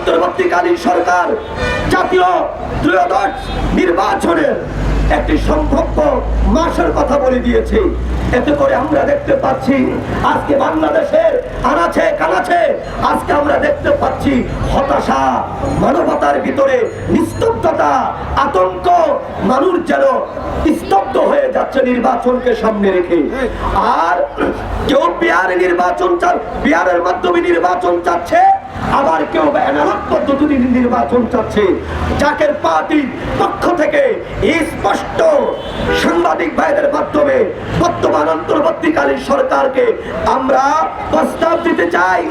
অন্তর্বর্তীকালীন সরকার জাতীয় ত্রয়োদশ নির্বাচনের একটি সম্ভাব্য মাসের কথা বলে দিয়েছে। এতে করে আমরা দেখতে পাচ্ছি, আজকে বাংলাদেশের আনাছে কানাছে আজকে আমরা দেখতে পাচ্ছি হতাশা, মানবতার ভিতরে নিস্তব্ধতা, আতঙ্ক, মানুষ যেন স্তব্ধ হয়ে যাচ্ছে নির্বাচনকে সামনে রেখে। আর কেউ বিহারে নির্বাচন চা বিহারের মাধ্যমে নির্বাচন চাচ্ছে আবার কেউ অ্যানালগ পদ্ধতি নির্বাচন চাচ্ছে, জাকের পার্টির পক্ষ থেকে স্পষ্ট সাংবাদিক ভাইদের মাধ্যমে বর্তমান অন্তর্বর্তীকালীন সরকারকে আমরা প্রস্তাব দিতে চাই।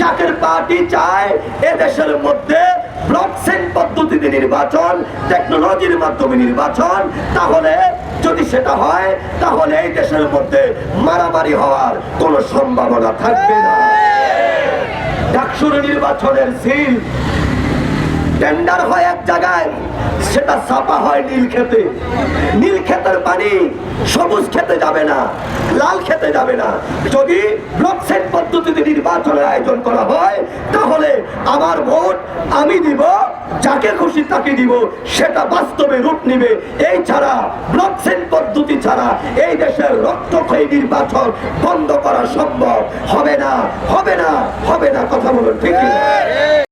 জাকের পার্টি চায় এদেশের মধ্যে ব্লকচেন পদ্ধতিতে নির্বাচন টেকনোলজির মাধ্যমে নির্বাচন। তাহলে যদি সেটা হয়, তাহলে এই দেশের মধ্যে মারামারি হওয়ার কোনো সম্ভাবনা থাকবে না। ডাকসুর নির্বাচনের সিল। টেন্ডার হয় এক জায়গায়, সেটা হয় নীল খেতে নীল ক্ষেতের পানি সবুজ খেতে যাবে না, লাল খেতে যাবে না। যদি ব্লকচেন পদ্ধতিতে নির্বাচনের আয়োজন করা হয়, তাহলে আমার ভোট আমি দিব, যাকে খুশি তাকে দিব, সেটা বাস্তবে রূপ নিবে। এই ছাড়া ব্লকচেন পদ্ধতি ছাড়া এই দেশের রক্তক্ষয়ী নির্বাচন বন্ধ করা সম্ভব হবে না হবে না হবে না, কথা বলুন, ঠিক?